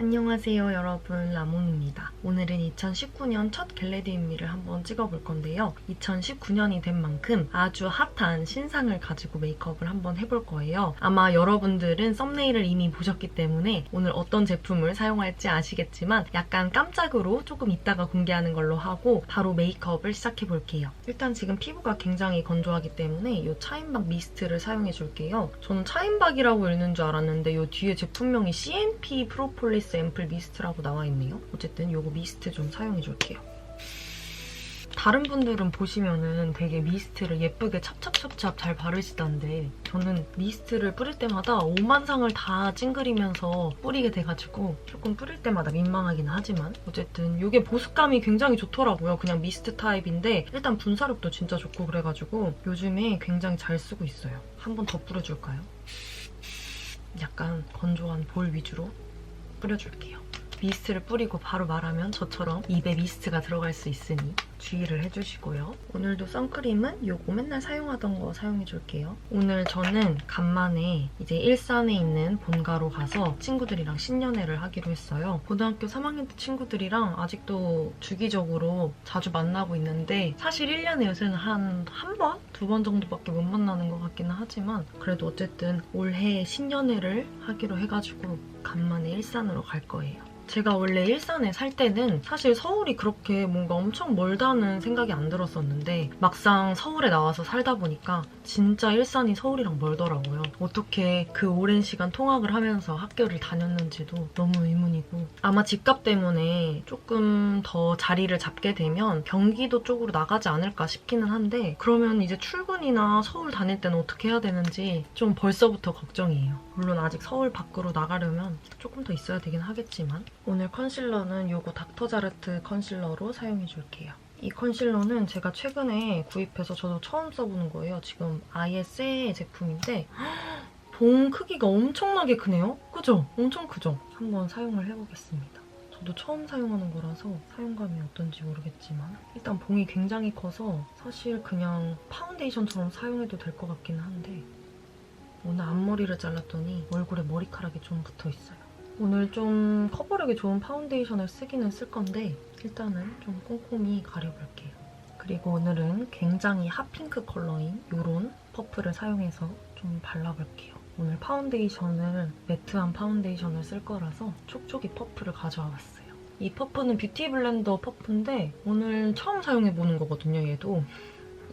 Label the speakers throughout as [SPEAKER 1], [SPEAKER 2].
[SPEAKER 1] 안녕하세요 여러분 라몽입니다. 오늘은 2019년 첫 겟레디미를 한번 찍어볼 건데요. 2019년이 된 만큼 아주 핫한 신상을 가지고 메이크업을 한번 해볼 거예요. 아마 여러분들은 썸네일을 이미 보셨기 때문에 오늘 어떤 제품을 사용할지 아시겠지만 약간 깜짝으로 조금 이따가 공개하는 걸로 하고 바로 메이크업을 시작해 볼게요. 일단 지금 피부가 굉장히 건조하기 때문에 이 차인박 미스트를 사용해 줄게요. 저는 차인박이라고 읽는 줄 알았는데 이 뒤에 제품명이 CNP 프로폴리스 앰플 미스트라고 나와 있네요. 어쨌든 이거 미스트 좀 사용해 줄게요. 다른 분들은 보시면은 되게 미스트를 예쁘게 찹찹찹찹 잘 바르시던데 저는 미스트를 뿌릴 때마다 오만상을 다 찡그리면서 뿌리게 돼가지고 조금 뿌릴 때마다 민망하긴 하지만 어쨌든 이게 보습감이 굉장히 좋더라고요. 그냥 미스트 타입인데 일단 분사력도 진짜 좋고 그래가지고 요즘에 굉장히 잘 쓰고 있어요. 한 번 더 뿌려줄까요? 약간 건조한 볼 위주로 뿌려줄게요. 미스트를 뿌리고 바로 말하면 저처럼 입에 미스트가 들어갈 수 있으니 주의를 해주시고요. 오늘도 선크림은 요거 맨날 사용하던 거 사용해줄게요. 오늘 저는 간만에 이제 일산에 있는 본가로 가서 친구들이랑 신년회를 하기로 했어요. 고등학교 3학년 때 친구들이랑 아직도 주기적으로 자주 만나고 있는데 사실 1년에 요새는 한 한 번? 두 번 정도밖에 못 만나는 것 같기는 하지만 그래도 어쨌든 올해 신년회를 하기로 해가지고 간만에 일산으로 갈 거예요. 제가 원래 일산에 살 때는 사실 서울이 그렇게 뭔가 엄청 멀다는 생각이 안 들었었는데 막상 서울에 나와서 살다 보니까 진짜 일산이 서울이랑 멀더라고요. 어떻게 그 오랜 시간 통학을 하면서 학교를 다녔는지도 너무 의문이고 아마 집값 때문에 조금 더 자리를 잡게 되면 경기도 쪽으로 나가지 않을까 싶기는 한데 그러면 이제 출근이나 서울 다닐 때는 어떻게 해야 되는지 좀 벌써부터 걱정이에요. 물론 아직 서울 밖으로 나가려면 조금 더 있어야 되긴 하겠지만 오늘 컨실러는 이거 닥터자르트 컨실러로 사용해줄게요. 이 컨실러는 제가 최근에 구입해서 저도 처음 써보는 거예요. 지금 아예 새 제품인데 봉 크기가 엄청나게 크네요. 그죠? 엄청 크죠? 한번 사용을 해보겠습니다. 저도 처음 사용하는 거라서 사용감이 어떤지 모르겠지만 일단 봉이 굉장히 커서 사실 그냥 파운데이션처럼 사용해도 될 것 같기는 한데 오늘 앞머리를 잘랐더니 얼굴에 머리카락이 좀 붙어있어요. 오늘 좀 커버력이 좋은 파운데이션을 쓰기는 쓸 건데 일단은 좀 꼼꼼히 가려볼게요. 그리고 오늘은 굉장히 핫핑크 컬러인 이런 퍼플을 사용해서 좀 발라볼게요. 오늘 파운데이션을 매트한 파운데이션을 쓸 거라서 촉촉이 퍼플을 가져와 봤어요. 이 퍼프는 뷰티 블렌더 퍼프인데 오늘 처음 사용해보는 거거든요, 얘도.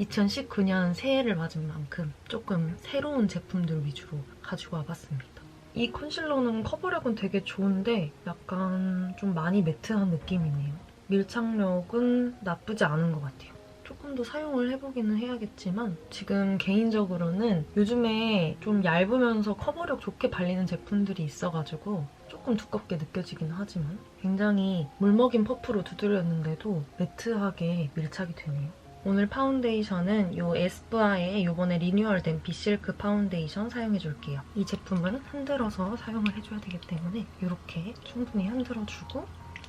[SPEAKER 1] 2019년 새해를 맞은 만큼 조금 새로운 제품들 위주로 가지고 와봤습니다. 이 컨실러는 커버력은 되게 좋은데 약간 좀 많이 매트한 느낌이네요. 밀착력은 나쁘지 않은 것 같아요. 조금 더 사용을 해보기는 해야겠지만 지금 개인적으로는 요즘에 좀 얇으면서 커버력 좋게 발리는 제품들이 있어가지고 조금 두껍게 느껴지긴 하지만 굉장히 물먹인 퍼프로 두드렸는데도 매트하게 밀착이 되네요. 오늘 파운데이션은 이 에스쁘아의 이번에 리뉴얼된 비실크 파운데이션 사용해줄게요. 이 제품은 흔들어서 사용을 해줘야 되기 때문에 이렇게 충분히 흔들어주고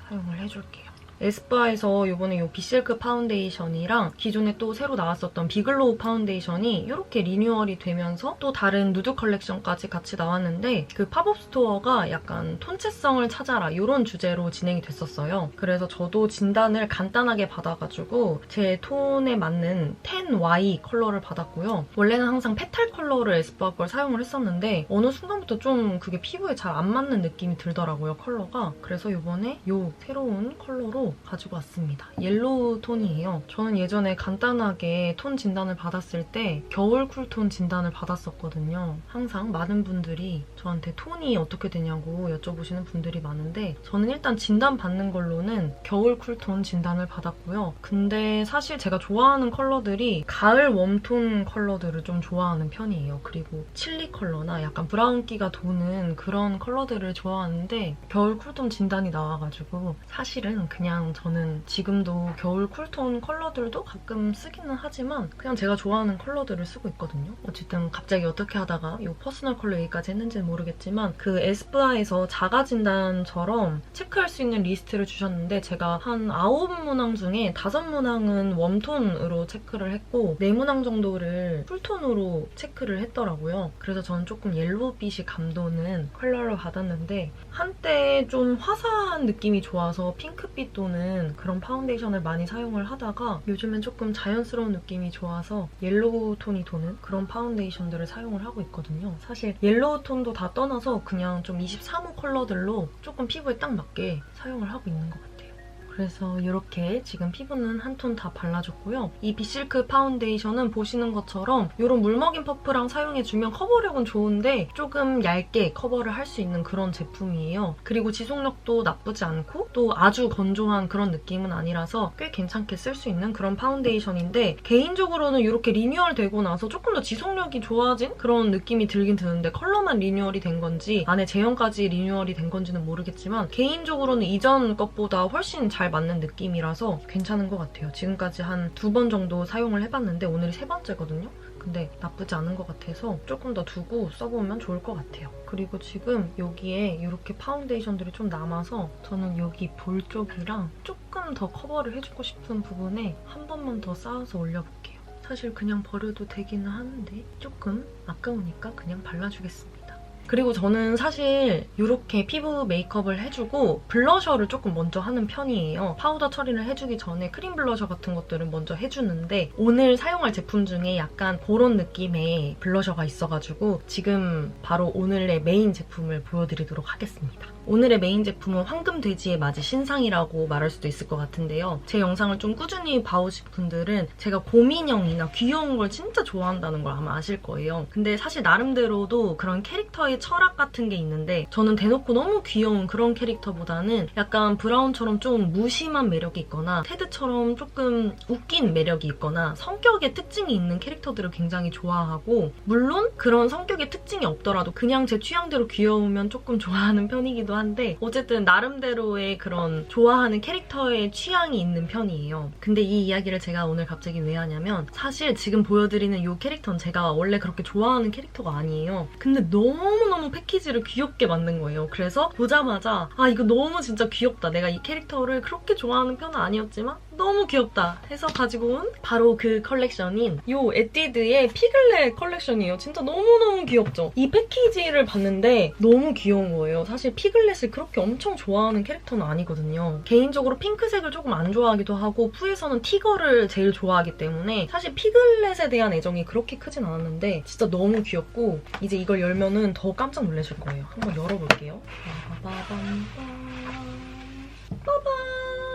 [SPEAKER 1] 사용을 해줄게요. 에스쁘아에서 이번에 이 비실크 파운데이션이랑 기존에 또 새로 나왔었던 비글로우 파운데이션이 이렇게 리뉴얼이 되면서 또 다른 누드 컬렉션까지 같이 나왔는데 그 팝업 스토어가 약간 톤체성을 찾아라 이런 주제로 진행이 됐었어요. 그래서 저도 진단을 간단하게 받아가지고 제 톤에 맞는 10Y 컬러를 받았고요. 원래는 항상 페탈 컬러를 에스쁘아 걸 사용을 했었는데 어느 순간부터 좀 그게 피부에 잘 안 맞는 느낌이 들더라고요, 컬러가. 그래서 이번에 이 새로운 컬러로 가지고 왔습니다. 옐로우 톤이에요. 저는 예전에 간단하게 톤 진단을 받았을 때 겨울 쿨톤 진단을 받았었거든요. 항상 많은 분들이 저한테 톤이 어떻게 되냐고 여쭤보시는 분들이 많은데 저는 일단 진단 받는 걸로는 겨울 쿨톤 진단을 받았고요. 근데 사실 제가 좋아하는 컬러들이 가을 웜톤 컬러들을 좀 좋아하는 편이에요. 그리고 칠리 컬러나 약간 브라운기가 도는 그런 컬러들을 좋아하는데 겨울 쿨톤 진단이 나와가지고 사실은 그냥 그냥 저는 지금도 겨울 쿨톤 컬러들도 가끔 쓰기는 하지만 그냥 제가 좋아하는 컬러들을 쓰고 있거든요. 어쨌든 갑자기 어떻게 하다가 이 퍼스널 컬러 얘기까지 했는지는 모르겠지만 그 에스쁘아에서 자가진단처럼 체크할 수 있는 리스트를 주셨는데 제가 한 9문항 중에 5문항은 웜톤으로 체크를 했고 4문항 정도를 쿨톤으로 체크를 했더라고요. 그래서 저는 조금 옐로우빛이 감도는 컬러를 받았는데 한때 좀 화사한 느낌이 좋아서 핑크빛 도는 그런 파운데이션을 많이 사용을 하다가 요즘엔 조금 자연스러운 느낌이 좋아서 옐로우 톤이 도는 그런 파운데이션들을 사용을 하고 있거든요. 사실 옐로우 톤도 다 떠나서 그냥 좀 23호 컬러들로 조금 피부에 딱 맞게 사용을 하고 있는 것 같아요. 그래서 이렇게 지금 피부는 한 톤 다 발라줬고요. 이 비실크 파운데이션은 보시는 것처럼 이런 물먹인 퍼프랑 사용해주면 커버력은 좋은데 조금 얇게 커버를 할 수 있는 그런 제품이에요. 그리고 지속력도 나쁘지 않고 또 아주 건조한 그런 느낌은 아니라서 꽤 괜찮게 쓸 수 있는 그런 파운데이션인데 개인적으로는 이렇게 리뉴얼 되고 나서 조금 더 지속력이 좋아진 그런 느낌이 들긴 드는데 컬러만 리뉴얼이 된 건지 안에 제형까지 리뉴얼이 된 건지는 모르겠지만 개인적으로는 이전 것보다 훨씬 잘 맞는 느낌이라서 괜찮은 것 같아요. 지금까지 한 두 번 정도 사용을 해봤는데 오늘이 세 번째거든요. 근데 나쁘지 않은 것 같아서 조금 더 두고 써보면 좋을 것 같아요. 그리고 지금 여기에 이렇게 파운데이션들이 좀 남아서 저는 여기 볼 쪽이랑 조금 더 커버를 해주고 싶은 부분에 한 번만 더 쌓아서 올려볼게요. 사실 그냥 버려도 되기는 하는데 조금 아까우니까 그냥 발라주겠습니다. 그리고 저는 사실 이렇게 피부 메이크업을 해주고 블러셔를 조금 먼저 하는 편이에요. 파우더 처리를 해주기 전에 크림 블러셔 같은 것들을 먼저 해주는데 오늘 사용할 제품 중에 약간 그런 느낌의 블러셔가 있어가지고 지금 바로 오늘의 메인 제품을 보여드리도록 하겠습니다. 오늘의 메인 제품은 황금돼지의 맞이 신상이라고 말할 수도 있을 것 같은데요. 제 영상을 좀 꾸준히 봐오신 분들은 제가 곰인형이나 귀여운 걸 진짜 좋아한다는 걸 아마 아실 거예요. 근데 사실 나름대로도 그런 캐릭터의 철학 같은 게 있는데 저는 대놓고 너무 귀여운 그런 캐릭터보다는 약간 브라운처럼 좀 무심한 매력이 있거나 테드처럼 조금 웃긴 매력이 있거나 성격의 특징이 있는 캐릭터들을 굉장히 좋아하고 물론 그런 성격의 특징이 없더라도 그냥 제 취향대로 귀여우면 조금 좋아하는 편이기도 한데 어쨌든 나름대로의 그런 좋아하는 캐릭터의 취향이 있는 편이에요. 근데 이 이야기를 제가 오늘 갑자기 왜 하냐면 사실 지금 보여드리는 이 캐릭터는 제가 원래 그렇게 좋아하는 캐릭터가 아니에요. 근데 너무너무 패키지를 귀엽게 만든 거예요. 그래서 보자마자 아 이거 너무 진짜 귀엽다. 내가 이 캐릭터를 그렇게 좋아하는 편은 아니었지만 너무 귀엽다 해서 가지고 온 바로 그 컬렉션인 이 에뛰드의 피글렛 컬렉션이에요. 진짜 너무너무 귀엽죠? 이 패키지를 봤는데 너무 귀여운 거예요. 사실 피글렛을 그렇게 엄청 좋아하는 캐릭터는 아니거든요. 개인적으로 핑크색을 조금 안 좋아하기도 하고 푸에서는 티거를 제일 좋아하기 때문에 사실 피글렛에 대한 애정이 그렇게 크진 않았는데 진짜 너무 귀엽고 이제 이걸 열면은 더 깜짝 놀라실 거예요. 한번 열어볼게요. 빠바밤 빠밤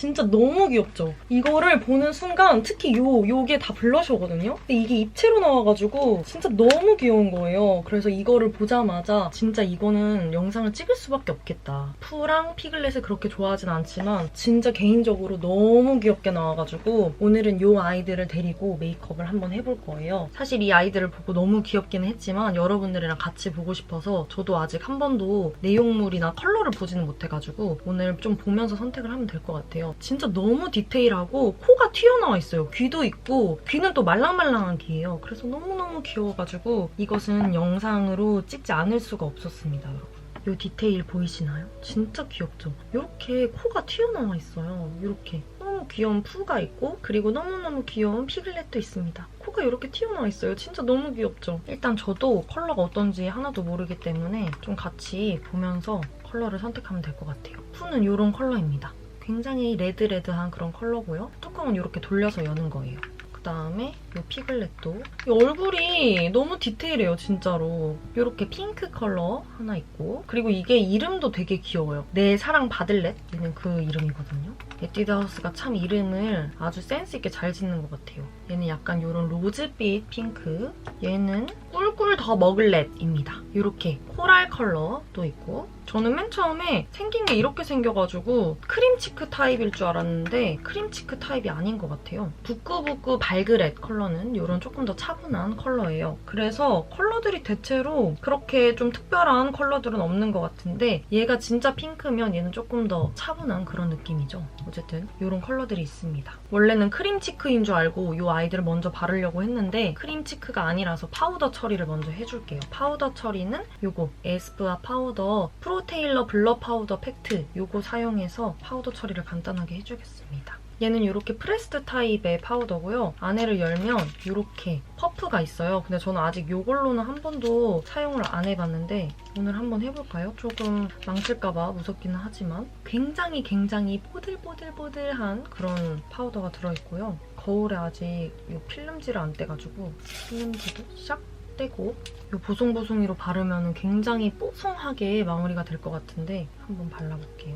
[SPEAKER 1] 진짜 너무 귀엽죠? 이거를 보는 순간 특히 요, 요게 다 블러셔거든요? 근데 이게 입체로 나와가지고 진짜 너무 귀여운 거예요. 그래서 이거를 보자마자 진짜 이거는 영상을 찍을 수밖에 없겠다. 푸랑 피글렛을 그렇게 좋아하진 않지만 진짜 개인적으로 너무 귀엽게 나와가지고 오늘은 요 아이들을 데리고 메이크업을 한번 해볼 거예요. 사실 이 아이들을 보고 너무 귀엽기는 했지만 여러분들이랑 같이 보고 싶어서 저도 아직 한 번도 내용물이나 컬러를 보지는 못해가지고 오늘 좀 보면서 선택을 하면 될 것 같아요. 진짜 너무 디테일하고 코가 튀어나와 있어요. 귀도 있고 귀는 또 말랑말랑한 귀예요. 그래서 너무너무 귀여워가지고 이것은 영상으로 찍지 않을 수가 없었습니다, 여러분. 이 디테일 보이시나요? 진짜 귀엽죠? 이렇게 코가 튀어나와 있어요. 이렇게. 너무 귀여운 푸가 있고 그리고 너무너무 귀여운 피글렛도 있습니다. 코가 이렇게 튀어나와 있어요. 진짜 너무 귀엽죠? 일단 저도 컬러가 어떤지 하나도 모르기 때문에 좀 같이 보면서 컬러를 선택하면 될 것 같아요. 푸는 이런 컬러입니다. 굉장히 레드레드한 그런 컬러고요. 뚜껑은 이렇게 돌려서 여는 거예요. 그다음에 이 피글렛도. 이 얼굴이 너무 디테일해요 진짜로. 이렇게 핑크 컬러 하나 있고. 그리고 이게 이름도 되게 귀여워요. 내 사랑 바들렛? 이는 그 이름이거든요. 에뛰드하우스가 참 이름을 아주 센스 있게 잘 짓는 것 같아요. 얘는 약간 이런 로즈빛 핑크, 얘는 꿀꿀 더 먹을렛입니다. 이렇게 코랄 컬러도 있고. 저는 맨 처음에 생긴 게 이렇게 생겨가지고 크림치크 타입일 줄 알았는데 크림치크 타입이 아닌 것 같아요. 부끄부끄 발그렛 컬러 는 이런 조금 더 차분한 컬러예요. 그래서 컬러들이 대체로 그렇게 좀 특별한 컬러들은 없는 것 같은데 얘가 진짜 핑크면 얘는 조금 더 차분한 그런 느낌이죠. 어쨌든 이런 컬러들이 있습니다. 원래는 크림 치크인 줄 알고 이 아이들을 먼저 바르려고 했는데 크림 치크가 아니라서 파우더 처리를 먼저 해줄게요. 파우더 처리는 이거 에스쁘아 파우더 프로테일러 블러 파우더 팩트 이거 사용해서 파우더 처리를 간단하게 해주겠습니다. 얘는 이렇게 프레스드 타입의 파우더고요. 안에를 열면 이렇게 퍼프가 있어요. 근데 저는 아직 이걸로는 한 번도 사용을 안 해봤는데 오늘 한번 해볼까요? 조금 망칠까봐 무섭기는 하지만 굉장히 굉장히 뽀들뽀들뽀들한 그런 파우더가 들어있고요. 거울에 아직 이 필름지를 안 떼가지고 필름지도 샥 떼고 이 보송보송이로 바르면 굉장히 뽀송하게 마무리가 될 것 같은데 한번 발라볼게요.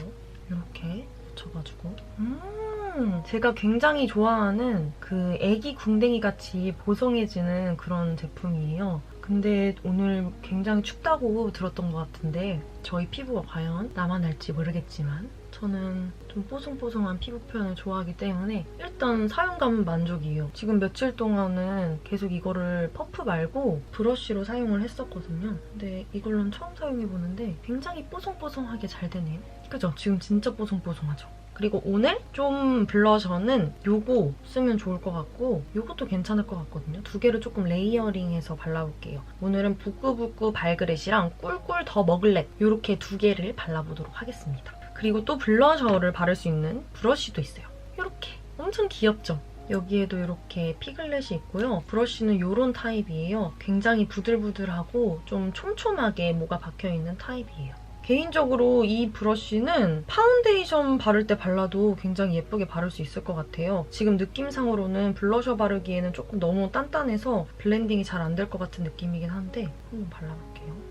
[SPEAKER 1] 이렇게 붙여가지고 음 제가 굉장히 좋아하는 그 애기 궁뎅이 같이 보송해지는 그런 제품이에요. 근데 오늘 굉장히 춥다고 들었던 것 같은데 저희 피부가 과연 알지 모르겠지만 저는 좀 뽀송뽀송한 피부 표현을 좋아하기 때문에 일단 사용감은 만족이에요. 지금 며칠 동안은 계속 이거를 퍼프 말고 브러쉬로 사용을 했었거든요. 근데 이걸로는 처음 사용해보는데 굉장히 뽀송뽀송하게 잘 되네요. 그죠? 지금 진짜 뽀송뽀송하죠? 그리고 오늘 좀 블러셔는 요거 쓰면 좋을 것 같고 요것도 괜찮을 것 같거든요. 두 개를 조금 레이어링해서 발라볼게요. 오늘은 부끄부끄 발그렛이랑 꿀꿀 더 먹을렛 이렇게 두 개를 발라보도록 하겠습니다. 그리고 또 블러셔를 바를 수 있는 브러쉬도 있어요. 이렇게 엄청 귀엽죠? 여기에도 이렇게 피글렛이 있고요. 브러쉬는 이런 타입이에요. 굉장히 부들부들하고 좀 촘촘하게 뭐가 박혀있는 타입이에요. 개인적으로 이 브러쉬는 파운데이션 바를 때 발라도 굉장히 예쁘게 바를 수 있을 것 같아요. 지금 느낌상으로는 블러셔 바르기에는 조금 너무 단단해서 블렌딩이 잘 안 될 것 같은 느낌이긴 한데 한번 발라볼게요.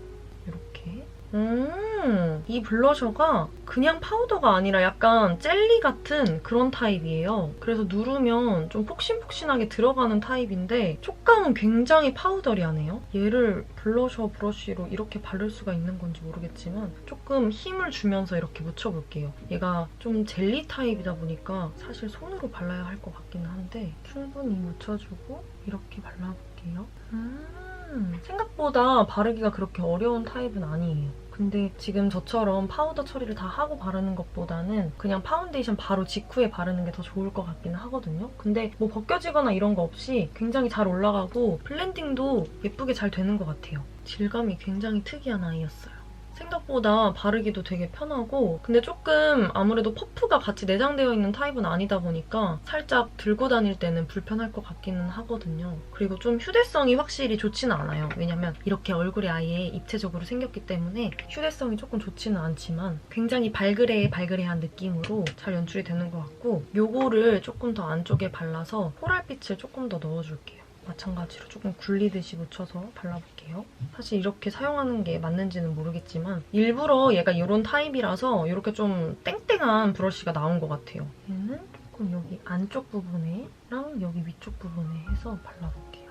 [SPEAKER 1] 이렇게. 음, 이 블러셔가 그냥 파우더가 아니라 약간 젤리 같은 그런 타입이에요. 그래서 누르면 좀 폭신폭신하게 들어가는 타입인데 촉감은 굉장히 파우더리하네요. 얘를 블러셔 브러쉬로 이렇게 바를 수가 있는 건지 모르겠지만 조금 힘을 주면서 이렇게 묻혀볼게요. 얘가 좀 젤리 타입이다 보니까 사실 손으로 발라야 할 것 같기는 한데 충분히 묻혀주고 이렇게 발라볼게요. 음, 생각보다 바르기가 그렇게 어려운 타입은 아니에요. 근데 지금 저처럼 파우더 처리를 다 하고 바르는 것보다는 그냥 파운데이션 바로 직후에 바르는 게 더 좋을 것 같기는 하거든요. 근데 뭐 벗겨지거나 이런 거 없이 굉장히 잘 올라가고 블렌딩도 예쁘게 잘 되는 것 같아요. 질감이 굉장히 특이한 아이였어요. 생각보다 바르기도 되게 편하고 근데 조금 아무래도 퍼프가 같이 내장되어 있는 타입은 아니다 보니까 살짝 들고 다닐 때는 불편할 것 같기는 하거든요. 그리고 좀 휴대성이 확실히 좋지는 않아요. 왜냐면 이렇게 얼굴이 아예 입체적으로 생겼기 때문에 휴대성이 조금 좋지는 않지만 굉장히 발그레 발그레한 느낌으로 잘 연출이 되는 것 같고 요거를 조금 더 안쪽에 발라서 코랄빛을 조금 더 넣어줄게요. 마찬가지로 조금 굴리듯이 묻혀서 발라볼게요. 사실 이렇게 사용하는 게 맞는지는 모르겠지만 일부러 얘가 이런 타입이라서 이렇게 좀 땡땡한 브러쉬가 나온 것 같아요. 얘는 조금 여기 안쪽 부분에랑 여기 위쪽 부분에 해서 발라볼게요.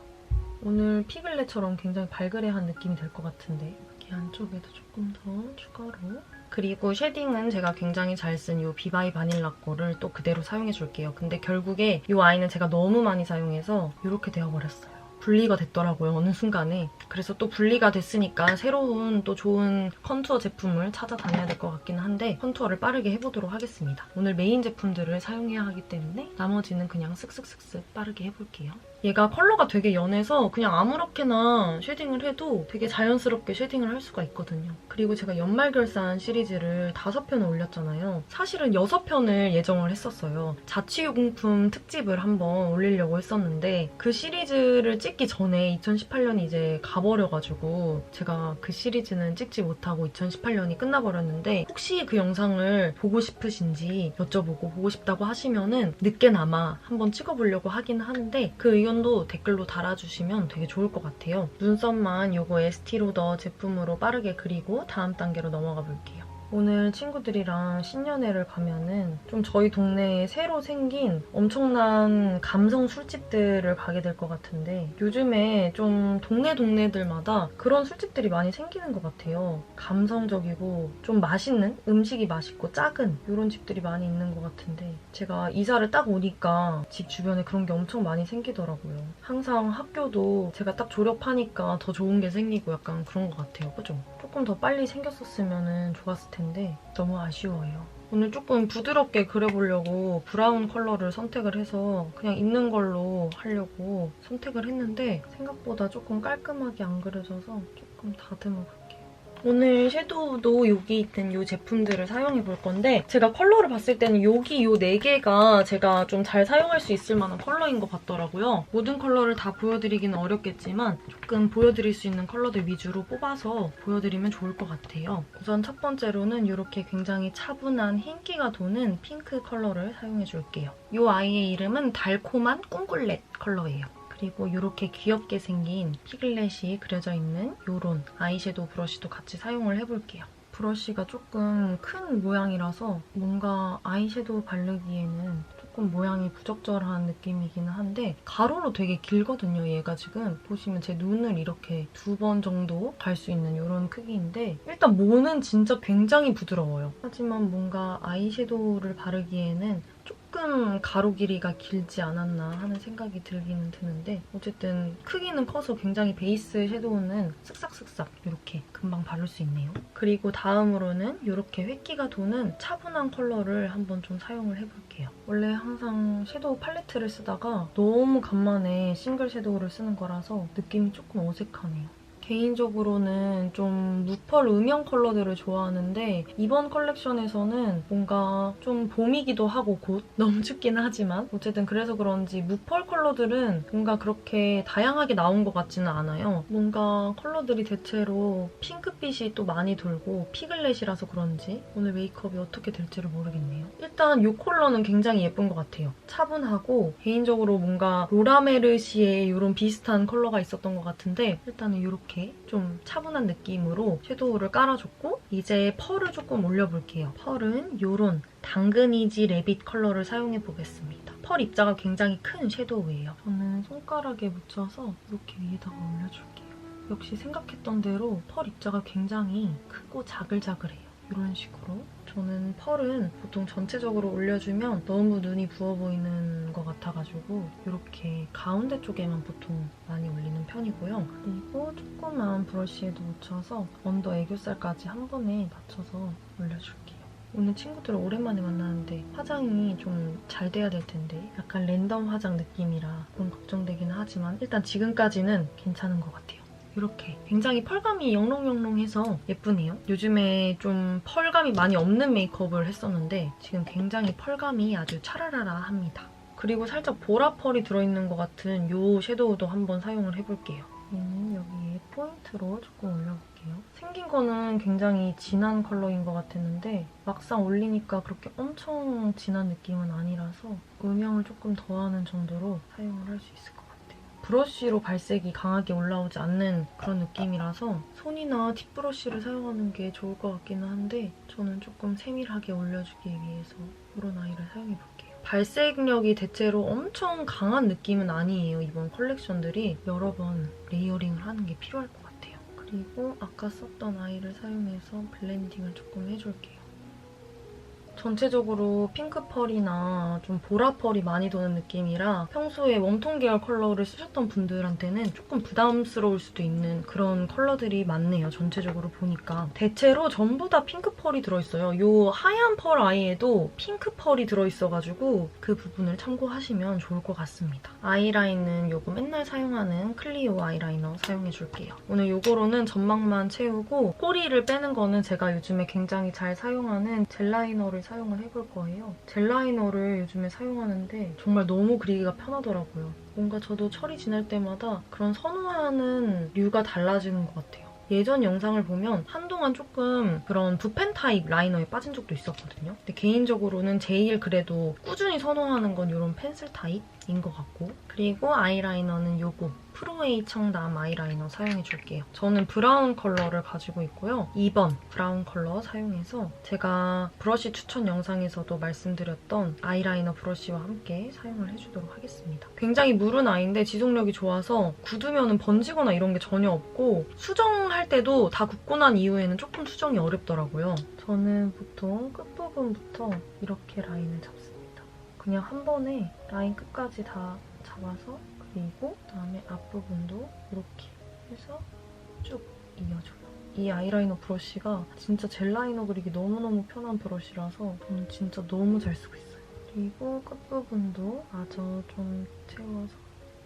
[SPEAKER 1] 오늘 피글렛처럼 굉장히 발그레한 느낌이 될 것 같은데 여기 안쪽에도 조금 더 추가로 그리고 쉐딩은 제가 굉장히 잘 쓴 이 비바이 바닐라 거를 또 그대로 사용해줄게요. 근데 결국에 이 아이는 제가 너무 많이 사용해서 이렇게 되어버렸어요. 분리가 됐더라고요, 어느 순간에. 그래서 또 분리가 됐으니까 새로운 또 좋은 컨투어 제품을 찾아다녀야 될 것 같기는 한데 컨투어를 빠르게 해보도록 하겠습니다. 오늘 메인 제품들을 사용해야 하기 때문에 나머지는 그냥 쓱쓱쓱쓱 빠르게 해볼게요. 얘가 컬러가 되게 연해서 그냥 아무렇게나 쉐딩을 해도 되게 자연스럽게 쉐딩을 할 수가 있거든요. 그리고 제가 연말결산 시리즈를 5편을 올렸잖아요. 사실은 6편을 예정을 했었어요. 자취용품 특집을 한번 올리려고 했었는데 그 시리즈를 찍기 전에 2018년이 이제 가버려가지고 제가 그 시리즈는 찍지 못하고 2018년이 끝나버렸는데 혹시 그 영상을 보고 싶으신지 여쭤보고 보고 싶다고 하시면은 늦게나마 한번 찍어보려고 하긴 하는데 그 의견 도 댓글로 달아주시면 되게 좋을 것 같아요. 눈썹만 이거 에스티로더 제품으로 빠르게 그리고 다음 단계로 넘어가 볼게요. 오늘 친구들이랑 신년회를 가면은 좀 저희 동네에 새로 생긴 엄청난 감성 술집들을 가게 될 것 같은데 요즘에 좀 동네 동네들마다 그런 술집들이 많이 생기는 것 같아요. 감성적이고 좀 맛있는 음식이 맛있고 작은 이런 집들이 많이 있는 것 같은데 제가 이사를 딱 오니까 집 주변에 그런 게 엄청 많이 생기더라고요. 항상 학교도 제가 딱 졸업하니까 더 좋은 게 생기고 약간 그런 것 같아요. 그죠? 조금 더 빨리 생겼었으면 좋았을 텐데 너무 아쉬워요. 오늘 조금 부드럽게 그려보려고 브라운 컬러를 선택을 해서 그냥 있는 걸로 하려고 선택을 했는데 생각보다 조금 깔끔하게 안 그려져서 조금 다듬어 볼게요. 오늘 섀도우도 여기 있는 이 제품들을 사용해 볼 건데 제가 컬러를 봤을 때는 여기 이 네 개가 제가 좀 잘 사용할 수 있을 만한 컬러인 것 같더라고요. 모든 컬러를 다 보여드리기는 어렵겠지만 조금 보여드릴 수 있는 컬러들 위주로 뽑아서 보여드리면 좋을 것 같아요. 우선 첫 번째로는 이렇게 굉장히 차분한 흰기가 도는 핑크 컬러를 사용해 줄게요. 이 아이의 이름은 달콤한 꿍꿀렛 컬러예요. 그리고 이렇게 귀엽게 생긴 피글렛이 그려져 있는 이런 아이섀도우 브러쉬도 같이 사용을 해볼게요. 브러쉬가 조금 큰 모양이라서 뭔가 아이섀도우 바르기에는 조금 모양이 부적절한 느낌이기는 한데 가로로 되게 길거든요, 얘가 지금. 보시면 제 눈을 이렇게 두 번 정도 갈 수 있는 이런 크기인데 일단 모는 진짜 굉장히 부드러워요. 하지만 뭔가 아이섀도우를 바르기에는 조금 가로 길이가 길지 않았나 하는 생각이 들기는 드는데 어쨌든 크기는 커서 굉장히 베이스 섀도우는 쓱싹쓱싹 이렇게 금방 바를 수 있네요. 그리고 다음으로는 이렇게 획기가 도는 차분한 컬러를 한번 좀 사용을 해볼게요. 원래 항상 섀도우 팔레트를 쓰다가 너무 간만에 싱글 섀도우를 쓰는 거라서 느낌이 조금 어색하네요. 개인적으로는 좀 무펄 음영 컬러들을 좋아하는데 이번 컬렉션에서는 뭔가 좀 봄이기도 하고 곧 너무 춥기는 하지만 어쨌든 그래서 그런지 무펄 컬러들은 뭔가 그렇게 다양하게 나온 것 같지는 않아요. 뭔가 컬러들이 대체로 핑크빛이 또 많이 돌고 피글렛이라서 그런지 오늘 메이크업이 어떻게 될지를 모르겠네요. 일단 이 컬러는 굉장히 예쁜 것 같아요. 차분하고 개인적으로 뭔가 로라메르시의 이런 비슷한 컬러가 있었던 것 같은데 일단은 이렇게 좀 차분한 느낌으로 섀도우를 깔아줬고 이제 펄을 조금 올려볼게요. 펄은 이런 당근이지 레빗 컬러를 사용해보겠습니다. 펄 입자가 굉장히 큰 섀도우예요. 저는 손가락에 묻혀서 이렇게 위에다가 올려줄게요. 역시 생각했던 대로 펄 입자가 굉장히 크고 자글자글해요. 이런 식으로 저는 펄은 보통 전체적으로 올려주면 너무 눈이 부어 보이는 것 같아가지고 이렇게 가운데 쪽에만 보통 많이 올리는 편이고요. 그리고 조그만 브러쉬에도 묻혀서 언더 애교살까지 한 번에 맞춰서 올려줄게요. 오늘 친구들을 오랜만에 만나는데 화장이 좀 잘 돼야 될 텐데 약간 랜덤 화장 느낌이라 좀 걱정되기는 하지만 일단 지금까지는 괜찮은 것 같아요. 이렇게 굉장히 펄감이 영롱영롱해서 예쁘네요. 요즘에 좀 펄감이 많이 없는 메이크업을 했었는데 지금 굉장히 펄감이 아주 차라라라 합니다. 그리고 살짝 보라 펄이 들어있는 것 같은 이 섀도우도 한번 사용을 해볼게요. 얘는 여기에 포인트로 조금 올려볼게요. 생긴 거는 굉장히 진한 컬러인 것 같았는데 막상 올리니까 그렇게 엄청 진한 느낌은 아니라서 음영을 조금 더하는 정도로 사용을 할 수 있을 것 같아요. 브러쉬로 발색이 강하게 올라오지 않는 그런 느낌이라서 손이나 팁브러쉬를 사용하는 게 좋을 것 같기는 한데 저는 조금 세밀하게 올려주기 위해서 이런 아이를 사용해볼게요. 발색력이 대체로 엄청 강한 느낌은 아니에요. 이번 컬렉션들이 여러 번 레이어링을 하는 게 필요할 것 같아요. 그리고 아까 썼던 아이를 사용해서 블렌딩을 조금 해줄게요. 전체적으로 핑크 펄이나 좀 보라 펄이 많이 도는 느낌이라 평소에 웜톤 계열 컬러를 쓰셨던 분들한테는 조금 부담스러울 수도 있는 그런 컬러들이 많네요. 전체적으로 보니까. 대체로 전부 다 핑크 펄이 들어있어요. 이 하얀 펄 아이에도 핑크 펄이 들어있어가지고 그 부분을 참고하시면 좋을 것 같습니다. 아이라인은 요거 맨날 사용하는 클리오 아이라이너 사용해줄게요. 오늘 요거로는 점막만 채우고 꼬리를 빼는 거는 제가 요즘에 굉장히 잘 사용하는 젤라이너를 사용 을 해볼 거예요. 젤 라이너를 요즘에 사용하는데 정말 너무 그리기가 편하더라고요. 뭔가 저도 철이 지날 때마다 그런 선호하는 류가 달라지는 것 같아요. 예전 영상을 보면 한동안 조금 그런 붓펜 타입 라이너에 빠진 적도 있었거든요. 근데 개인적으로는 제일 그래도 꾸준히 선호하는 건 이런 펜슬 타입? 인 것 같고 그리고 아이라이너는 요거 프로웨이 청담 아이라이너 사용해줄게요. 저는 브라운 컬러를 가지고 있고요. 2번 브라운 컬러 사용해서 제가 브러쉬 추천 영상에서도 말씀드렸던 아이라이너 브러쉬와 함께 사용을 해주도록 하겠습니다. 굉장히 무른 아이인데 지속력이 좋아서 굳으면 번지거나 이런 게 전혀 없고 수정할 때도 다 굳고 난 이후에는 조금 수정이 어렵더라고요. 저는 보통 끝부분부터 이렇게 라인을 잡습니다. 그냥 한 번에 라인 끝까지 다 잡아서 그리고 그다음에 앞부분도 이렇게 해서 쭉 이어줘요. 이 아이라이너 브러쉬가 진짜 젤 라이너 그리기 너무너무 편한 브러쉬라서 저는 진짜 너무 잘 쓰고 있어요. 그리고 끝부분도 마저 좀 채워서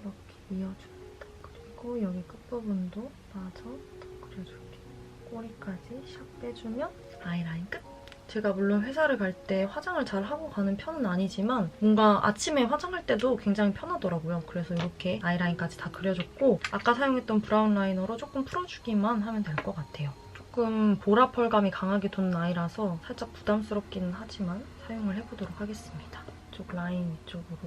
[SPEAKER 1] 이렇게 이어줍니다. 그리고 여기 끝부분도 마저 더 그려줄게요. 꼬리까지 샥 빼주면 아이라인 끝! 제가 물론 회사를 갈 때 화장을 잘 하고 가는 편은 아니지만 뭔가 아침에 화장할 때도 굉장히 편하더라고요. 그래서 이렇게 아이라인까지 다 그려줬고 아까 사용했던 브라운 라이너로 조금 풀어주기만 하면 될 것 같아요. 조금 보라 펄감이 강하게 도는 아이라서 살짝 부담스럽기는 하지만 사용을 해보도록 하겠습니다. 이쪽 라인 위쪽으로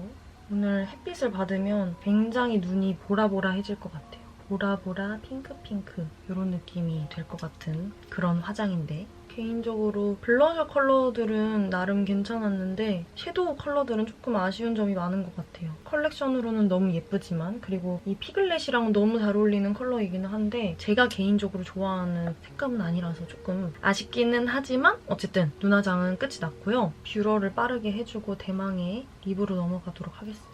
[SPEAKER 1] 오늘 햇빛을 받으면 굉장히 눈이 보라보라해질 것 같아요. 보라보라 핑크핑크 이런 느낌이 될 것 같은 그런 화장인데 개인적으로 블러셔 컬러들은 나름 괜찮았는데 섀도우 컬러들은 조금 아쉬운 점이 많은 것 같아요. 컬렉션으로는 너무 예쁘지만 그리고 이 피글렛이랑 너무 잘 어울리는 컬러이기는 한데 제가 개인적으로 좋아하는 색감은 아니라서 조금 아쉽기는 하지만 어쨌든 눈화장은 끝이 났고요. 뷰러를 빠르게 해주고 대망의 립으로 넘어가도록 하겠습니다.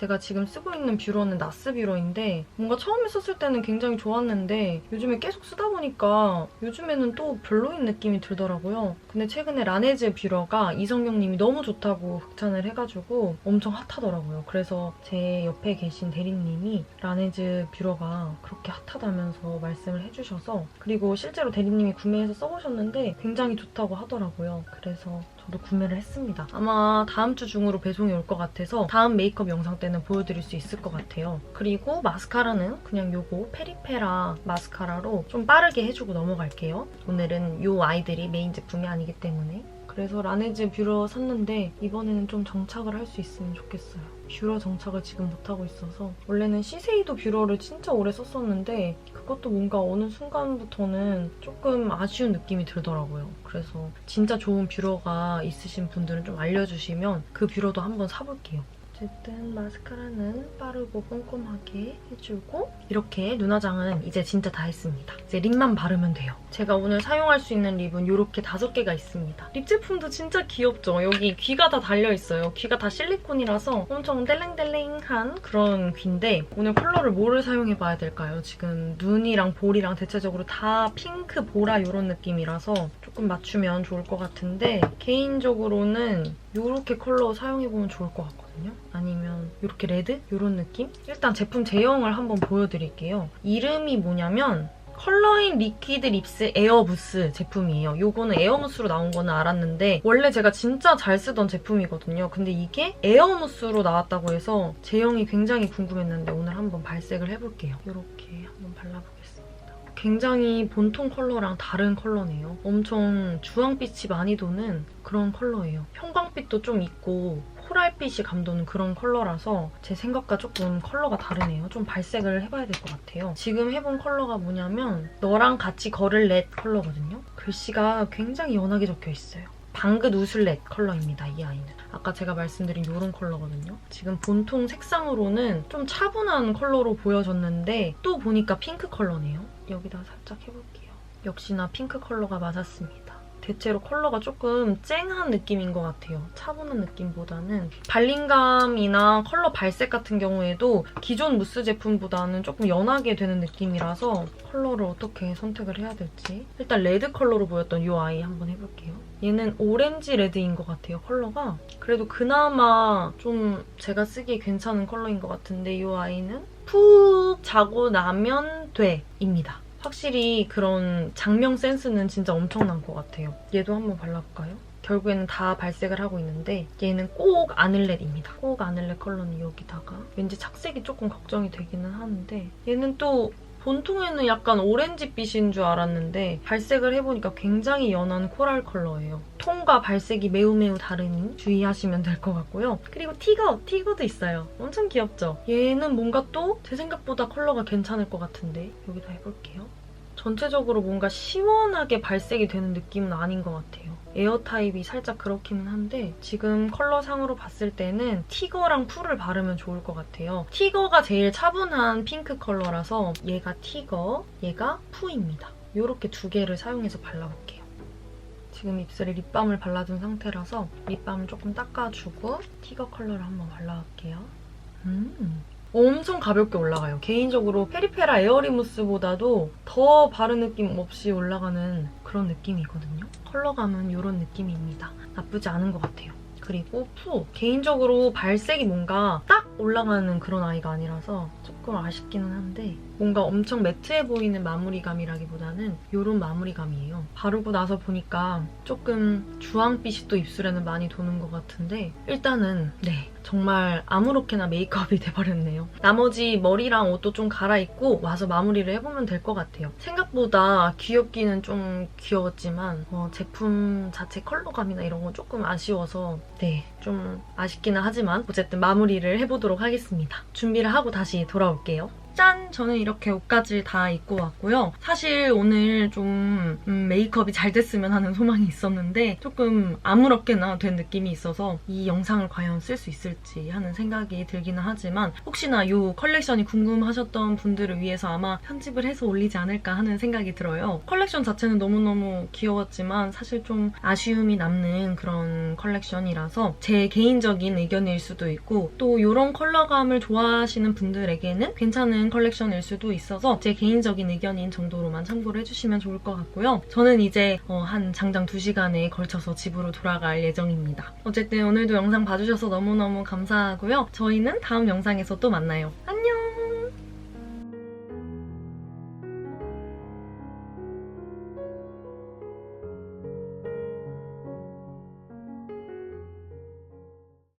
[SPEAKER 1] 제가 지금 쓰고 있는 뷰러는 나스 뷰러인데 뭔가 처음에 썼을 때는 굉장히 좋았는데 요즘에 계속 쓰다 보니까 요즘에는 또 별로인 느낌이 들더라고요. 근데 최근에 라네즈 뷰러가 이성경님이 너무 좋다고 극찬을 해가지고 엄청 핫하더라고요. 그래서 제 옆에 계신 대리님이 라네즈 뷰러가 그렇게 핫하다면서 말씀을 해주셔서 그리고 실제로 대리님이 구매해서 써보셨는데 굉장히 좋다고 하더라고요. 그래서 저도 구매를 했습니다. 아마 다음 주 중으로 배송이 올 것 같아서 다음 메이크업 영상 때는 보여드릴 수 있을 것 같아요. 그리고 마스카라는 그냥 요거 페리페라 마스카라로 좀 빠르게 해주고 넘어갈게요. 오늘은 요 아이들이 메인 제품이 아니기 때문에 그래서 라네즈 뷰러 샀는데 이번에는 좀 정착을 할 수 있으면 좋겠어요. 뷰러 정착을 지금 못하고 있어서 원래는 시세이도 뷰러를 진짜 오래 썼었는데 그것도 뭔가 어느 순간부터는 조금 아쉬운 느낌이 들더라고요. 그래서 진짜 좋은 뷰러가 있으신 분들은 좀 알려주시면 그 뷰러도 한번 사볼게요. 어쨌든 마스카라는 빠르고 꼼꼼하게 해주고 이렇게 눈화장은 이제 진짜 다 했습니다. 이제 립만 바르면 돼요. 제가 오늘 사용할 수 있는 립은 이렇게 다섯 개가 있습니다. 립 제품도 진짜 귀엽죠? 여기 귀가 다 달려있어요. 귀가 다 실리콘이라서 엄청 뗄랭뗄랭한 그런 귀인데 오늘 컬러를 뭐를 사용해봐야 될까요? 지금 눈이랑 볼이랑 대체적으로 다 핑크, 보라 이런 느낌이라서 조금 맞추면 좋을 것 같은데 개인적으로는 이렇게 컬러 사용해보면 좋을 것 같거든요. 아니면 이렇게 레드? 이런 느낌? 일단 제품 제형을 한번 보여드릴게요. 이름이 뭐냐면 컬러인 리퀴드 립스 에어무스 제품이에요. 요거는 에어무스로 나온 거는 알았는데 원래 제가 진짜 잘 쓰던 제품이거든요. 근데 이게 에어무스로 나왔다고 해서 제형이 굉장히 궁금했는데 오늘 한번 발색을 해볼게요. 이렇게 한번 발라보겠습니다. 굉장히 본통 컬러랑 다른 컬러네요. 엄청 주황빛이 많이 도는 그런 컬러예요. 형광빛도 좀 있고 코랄빛이 감도는 그런 컬러라서 제 생각과 조금 컬러가 다르네요. 좀 발색을 해봐야 될 것 같아요. 지금 해본 컬러가 뭐냐면 너랑 같이 걸을 렛 컬러거든요. 글씨가 굉장히 연하게 적혀 있어요. 방긋 우슬렛 컬러입니다, 이 아이는. 아까 제가 말씀드린 이런 컬러거든요. 지금 본통 색상으로는 좀 차분한 컬러로 보여졌는데 또 보니까 핑크 컬러네요. 여기다 살짝 해볼게요. 역시나 핑크 컬러가 맞았습니다. 대체로 컬러가 조금 쨍한 느낌인 것 같아요. 차분한 느낌보다는 발림감이나 컬러 발색 같은 경우에도 기존 무스 제품보다는 조금 연하게 되는 느낌이라서 컬러를 어떻게 선택을 해야 될지 일단 레드 컬러로 보였던 이 아이 한번 해볼게요. 얘는 오렌지 레드인 것 같아요, 컬러가. 그래도 그나마 좀 제가 쓰기에 괜찮은 컬러인 것 같은데 이 아이는 푹 자고 나면 돼입니다. 확실히 그런 장명 센스는 진짜 엄청난 것 같아요. 얘도 한번 발라볼까요? 결국에는 다 발색을 하고 있는데 얘는 꼭 아늘렛입니다. 꼭 아늘렛 컬러는 여기다가 왠지 착색이 조금 걱정이 되기는 하는데 얘는 또 본통에는 약간 오렌지빛인 줄 알았는데 발색을 해보니까 굉장히 연한 코랄 컬러예요. 톤과 발색이 매우 매우 다르니 주의하시면 될 것 같고요. 그리고 티거, 티거도 있어요. 엄청 귀엽죠? 얘는 뭔가 또 제 생각보다 컬러가 괜찮을 것 같은데 여기다 해볼게요. 전체적으로 뭔가 시원하게 발색이 되는 느낌은 아닌 것 같아요. 에어 타입이 살짝 그렇기는 한데 지금 컬러상으로 봤을 때는 티거랑 풀을 바르면 좋을 것 같아요. 티거가 제일 차분한 핑크 컬러라서 얘가 티거, 얘가 푸입니다. 이렇게 두 개를 사용해서 발라볼게요. 지금 입술에 립밤을 발라둔 상태라서 립밤을 조금 닦아주고 티거 컬러를 한번 발라볼게요. 음. 엄청 가볍게 올라가요. 개인적으로 페리페라 에어리무스보다도 더 바른 느낌 없이 올라가는 그런 느낌이거든요. 컬러감은 이런 느낌입니다. 나쁘지 않은 것 같아요. 그리고 푸! 개인적으로 발색이 뭔가 딱 올라가는 그런 아이가 아니라서 조금 아쉽기는 한데 뭔가 엄청 매트해 보이는 마무리감이라기보다는 이런 마무리감이에요. 바르고 나서 보니까 조금 주황빛이 또 입술에는 많이 도는 것 같은데 일단은 네 정말 아무렇게나 메이크업이 돼버렸네요. 나머지 머리랑 옷도 좀 갈아입고 와서 마무리를 해보면 될 것 같아요. 생각보다 귀엽기는 좀 귀여웠지만 어, 제품 자체 컬러감이나 이런 건 조금 아쉬워서 네 좀 아쉽기는 하지만 어쨌든 마무리를 해보도록 하겠습니다. 준비를 하고 다시 돌아올게요. 짠! 저는 이렇게 옷까지 다 입고 왔고요. 사실 오늘 좀 음, 메이크업이 잘 됐으면 하는 소망이 있었는데 조금 아무렇게나 된 느낌이 있어서 이 영상을 과연 쓸 수 있을지 하는 생각이 들기는 하지만 혹시나 이 컬렉션이 궁금하셨던 분들을 위해서 아마 편집을 해서 올리지 않을까 하는 생각이 들어요. 컬렉션 자체는 너무너무 귀여웠지만 사실 좀 아쉬움이 남는 그런 컬렉션이라서 제 개인적인 의견일 수도 있고 또 이런 컬러감을 좋아하시는 분들에게는 괜찮 은 컬렉션일 수도 있어서 제 개인적인 의견인 정도로만 참고를 해주시면 좋을 것 같고요. 저는 이제 어, 한 장장 2시간에 걸쳐서 집으로 돌아갈 예정입니다. 어쨌든 오늘도 영상 봐주셔서 너무너무 감사하고요. 저희는 다음 영상에서 또 만나요. 안녕!